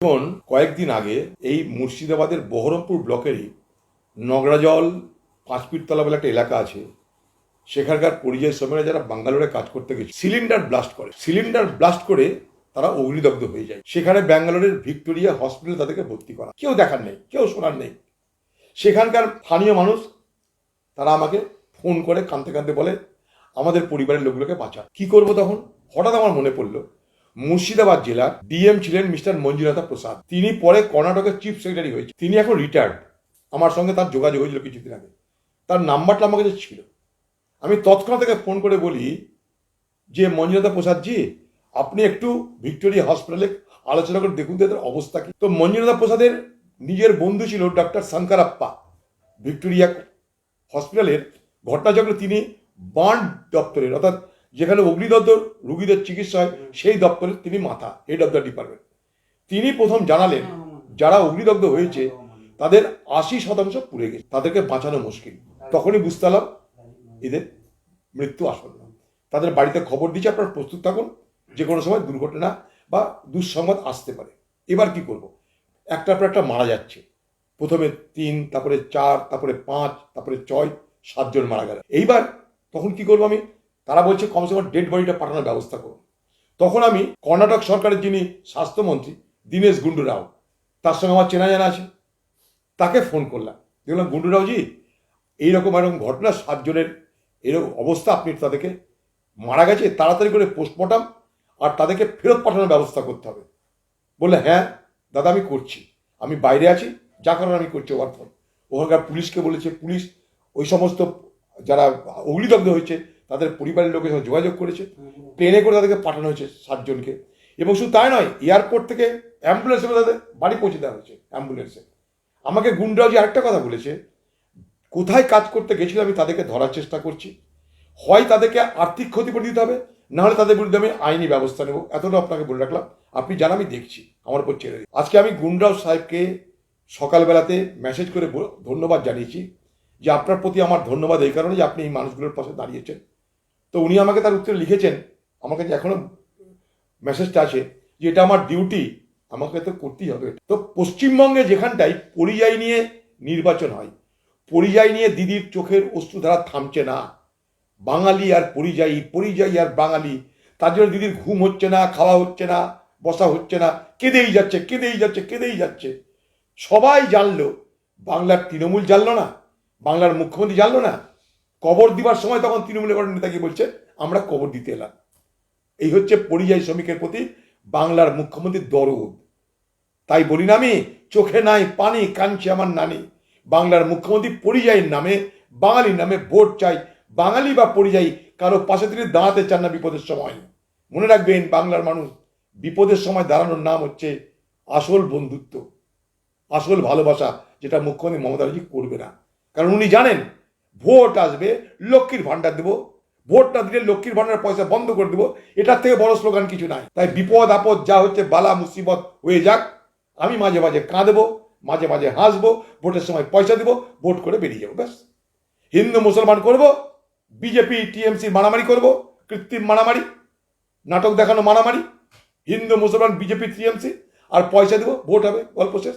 এখন কয়েকদিন আগে এই মুর্শিদাবাদের বহরমপুর ব্লকেরই নগরাজল পাঁচ পিটতলা বলে একটা এলাকা আছে। সেখানকার পরিযায়ী শ্রমিকরা যারা ব্যাঙ্গালোরে কাজ করতে গেছে, সিলিন্ডার ব্লাস্ট করে। সিলিন্ডার ব্লাস্ট করে তারা অগ্নিদগ্ধ হয়ে যায়। সেখানে ব্যাঙ্গালোরের ভিক্টোরিয়া হসপিটালে তাদেরকে ভর্তি করা। কেউ দেখার নেই, কেউ শোনার নেই। সেখানকার স্থানীয় মানুষ, তারা আমাকে ফোন করে, কাঁদতে কাঁদতে বলে, আমাদের পরিবারের লোকগুলোকে বাঁচা কি করব তখন? হঠাৎ আমার মনে পড়ল মুর্শিদাবাদ জেলার ডিএম ছিলেন মিস্টার মঞ্জুনাথা প্রসাদ। তিনি পরে কর্ণাটকের চিফ সেক্রেটারি হয়েছে তিনি এখন রিটায়ার্ড আমার সঙ্গে তার যোগাযোগ হয়েছিল কিছুদিন আগে। তার নাম্বারটা আমার কাছে ছিল। আমি তৎক্ষণাৎ থেকে ফোন করে বলি যে, মঞ্জুনাথা প্রসাদজি, আপনি একটু ভিক্টোরিয়া হসপিটালে আলোচনা করে দেখুন তো এদের অবস্থা কি। তো মঞ্জুনাথা প্রসাদের নিজের বন্ধু ছিল ডক্টর শঙ্করাপ্পা। ভিক্টোরিয়া হসপিটালের ঘটনাচক্রে তিনি বার্ন দপ্তরের, অর্থাৎ যেখানে অগ্নিদপ্তর রুগীদের চিকিৎসা হয় সেই দপ্তরের তিনি মাথা হেড অফ দ্য ডিপার্টমেন্ট তিনি প্রথম জানালেন যারা অগ্নিদগ্ধ হয়েছে তাদের আশি শতাংশ পুড়ে গেছে। তাদেরকে বাঁচানো মুশকিল। তখনই বুঝতে পারলাম এদের মৃত্যু আসন্ন। তাদের বাড়িতে খবর দিচ্ছে আপনারা প্রস্তুত থাকুন। যে কোনো সময় দুর্ঘটনা বা দুঃসংবাদ আসতে পারে। এবার কি করব? একটার পর একটা মারা যাচ্ছে। প্রথমে তিন তারপরে চার তারপরে পাঁচ তারপরে ছয় সাতজন মারা গেল। এইবার তখন কি করব আমি? তারা বলছে কমসে কম ডেড বডিটা পাঠানোর ব্যবস্থা করুন। তখন আমি কর্ণাটক সরকারের যিনি স্বাস্থ্যমন্ত্রী দীনেশ গুন্ডু রাও তার সঙ্গে আমার চেনা জানা আছে, তাকে ফোন করলাম। দেখলাম গুন্ডু রাওজি এইরকম এরকম ঘটনা, সাতজনের এরকম অবস্থা, আপনি তাদেরকে মারা গেছে, তাড়াতাড়ি করে পোস্টমর্টম আর তাদেরকে ফেরত পাঠানোর ব্যবস্থা করতে হবে। বললে হ্যাঁ দাদা, আমি করছি। আমি বাইরে আছি, যা কারণে আমি করছি, ওভার ফোন ওখানকার পুলিশকে বলেছে, পুলিশ ওই সমস্ত যারা অগ্নিদগ্ধ হয়েছে তাদের পরিবারের লোকের সঙ্গে যোগাযোগ করেছে। প্লেনে করে তাদেরকে পাঠানো হয়েছে সাতজনকে। এবং শুধু তাই নয় এয়ারপোর্ট থেকে অ্যাম্বুলেন্সে করে তাদের বাড়ি পৌঁছে দেওয়া হয়েছে অ্যাম্বুলেন্সে আমাকে গুন্ডাজি আরেকটা কথা বলেছে, কোথায় কাজ করতে গেছিল আমি তাদেরকে ধরার চেষ্টা করছি। হয় তাদেরকে আর্থিক ক্ষতি ক্ষতিপূরণ দিতে হবে নাহলে তাদের বিরুদ্ধে আমি আইনি ব্যবস্থা নেব। এতটা আপনাকে বলে রাখলাম। আপনি জান আমি দেখছি। আমার উপর ছেড়ে দিন। আজকে আমি গুন্ডরাও সাহেবকে সকালবেলাতে মেসেজ করে ধন্যবাদ জানিয়েছি যে আপনার প্রতি আমার ধন্যবাদ এই কারণে যে আপনি এই মানুষগুলোর পাশে দাঁড়িয়েছেন। তো উনি আমাকে তার উত্তরে লিখেছেন আমার কাছে এখনও মেসেজটা আছে যে এটা আমার ডিউটি আমাকে তো করতেই হবে। তো পশ্চিমবঙ্গে যেখানটায় পরিযায়ী নিয়ে নির্বাচন হয়, পরিযায়ী নিয়ে দিদির চোখের অশ্রুধারা থামছে না। বাঙালি আর পরিযায়ী পরিযায়ী আর বাঙালি, তার জন্য দিদির ঘুম হচ্ছে না, খাওয়া হচ্ছে না, বসা হচ্ছে না, কেঁদেই যাচ্ছে কেঁদেই যাচ্ছে কেঁদেই যাচ্ছে। সবাই জানলো, বাংলার তৃণমূল জানলো না, বাংলার মুখ্যমন্ত্রী জানলো না কবর দিবার সময় তখন তৃণমূলের কোনো নেতাকে বলছে? আমরা কবর দিতে এলাম। এই হচ্ছে পরিযায়ী শ্রমিকের প্রতি বাংলার মুখ্যমন্ত্রীর দরদ। তাই বলি না আমি, চোখে নাই পানি কাঁদছে আমার নানি। বাংলার মুখ্যমন্ত্রী পরিযায়ীর নামে, বাঙালির নামে ভোট চাই। বাঙালি বা পরিযায়ী, কারও পাশে থেকে দাঁড়াতে চান না বিপদের সময়। মনে রাখবেন, বাংলার মানুষ বিপদের সময় দাঁড়ানোর নাম হচ্ছে আসল বন্ধুত্ব। আসল ভালোবাসা যেটা মুখ্যমন্ত্রী মমতা ব্যানার্জি করবে না। কারণ উনি জানেন ভোট আসবে, লক্ষ্মীর ভাণ্ডার দেবো। ভোট না দিলে লক্ষ্মীর ভাণ্ডার পয়সা বন্ধ করে দেবো। এটার থেকে বড় স্লোগান কিছু নাই। তাই বিপদ, আপদ, যা হচ্ছে বালা, মুসিবত হয়ে যাক। আমি মাঝে মাঝে কাঁদবো, মাঝে মাঝে হাসবো, ভোটের সময় পয়সা দেবো, ভোট করে বেরিয়ে যাব, ব্যাস। হিন্দু, মুসলমান করব, বিজেপি, টিএমসি মারামারি করব, কৃত্রিম মারামারি, নাটক দেখানো মারামারি, হিন্দু, মুসলমান, বিজেপি, টিএমসি, আর পয়সা দেবো, ভোট হবে, গল্প শেষ।